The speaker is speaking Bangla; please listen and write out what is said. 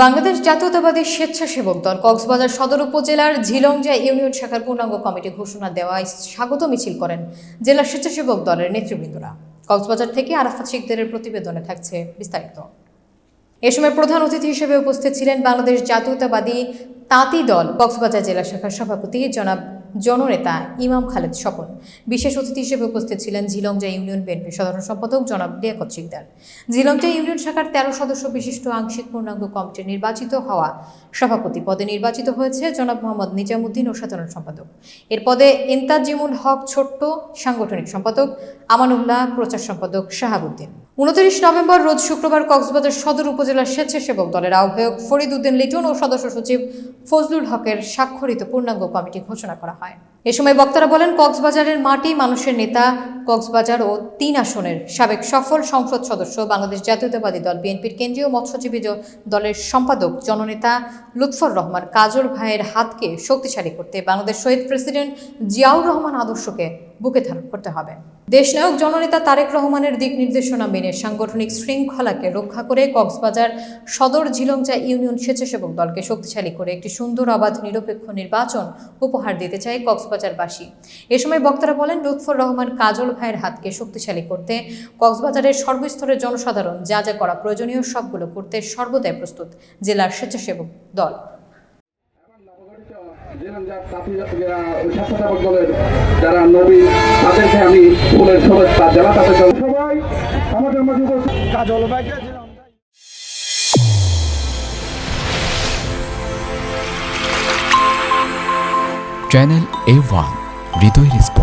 বাংলাদেশ জাতীয়তাবাদী স্বেচ্ছাসেবক দল কক্সবাজার সদর উপজেলার ঝিলংজা ইউনিয়ন শাখার পূর্ণাঙ্গ কমিটি ঘোষণা দেওয়ায় স্বাগত মিছিল করেন জেলা স্বেচ্ছাসেবক দলের নেতৃবৃন্দরা। কক্সবাজার থেকে আরাফাত শিখদের প্রতিবেদনে থাকছে বিস্তারিত। এ সময় প্রধান অতিথি হিসেবে উপস্থিত ছিলেন বাংলাদেশ জাতীয়তাবাদী তাঁতি দল কক্সবাজার জেলা শাখার সভাপতি জনাব জননেতা ইমাম খালেদ স্বপন। বিশেষ অতিথি হিসেবে উপস্থিত ছিলেন ঝিলংজা ইউনিয়ন বিএনপি সাধারণ সম্পাদক জনাব লিয়াকত শিকদার ঝিলংজা ইউনিয়ন শাখার তেরো সদস্য বিশিষ্ট আংশিক পূর্ণাঙ্গ কমিটির নির্বাচিত হওয়া সভাপতি পদে নির্বাচিত হয়েছে জনাব মোহাম্মদ নিজামুদ্দিন ও সাধারণ সম্পাদক। এর পদে ইন্তাজিমুল হক ছোট্ট সাংগঠনিক সম্পাদক, আমানুল্লাহ প্রচার সম্পাদক শাহাবুদ্দিন। উনত্রিশ নভেম্বর রোজ শুক্রবার কক্সবাজার সদর উপজেলার স্বেচ্ছাসেবক দলের আহ্বায়ক ফরিদ উদ্দিন লিটন ও সদস্য সচিব ফজলুল হকের স্বাক্ষরিত পূর্ণাঙ্গ কমিটি ঘোষণা করা হয়। এ সময় বক্তারা বলেন, কক্সবাজারের মাটি মানুষের নেতা, কক্সবাজার ও তিন আসনের সাবেক সফল সংসদ সদস্য, বাংলাদেশ জাতীয়তাবাদী দল, বিএনপির কেন্দ্রীয় মৎস্যজীবী দলের সম্পাদক, জননেতা লুৎফর রহমান, কাজল ভাইয়ের হাতকে শক্তিশালী করতে বাংলাদেশ শহীদ প্রেসিডেন্ট জিয়াউর রহমান আদর্শকে বুকে ধারণ করতে হবে। দেশনায়ক জননেতা তারেক রহমানের দিক নির্দেশনা মেনে সাংগঠনিক শৃঙ্খলাকে রক্ষা করে কক্সবাজার সদর ঝিলংচা ইউনিয়ন স্বেচ্ছাসেবক দলকে শক্তিশালী করে একটি সুন্দর, অবাধ, নিরপেক্ষ নির্বাচন উপহার দিতে চায় কক্সবাজারবাসী। এ সময় বক্তারা বলেন, লুৎফর রহমান কাজল ভাইয়ের হাতকে শক্তিশালী করতে কক্সবাজারের সর্বস্তরের জনসাধারণ যা যা করা প্রয়োজনীয় সবগুলো করতে সর্বদাই প্রস্তুত জেলার স্বেচ্ছাসেবক দল। যারা স্বেচ্ছাসেবক দলের যারা নবী তাদেরকে আমি ফুলের শুভেচ্ছা যারা তাদের সবাই আমাদের মাঝে কাজল ভাইকে চ্যানেল এ ওয়ান হৃদয় রেসপন্স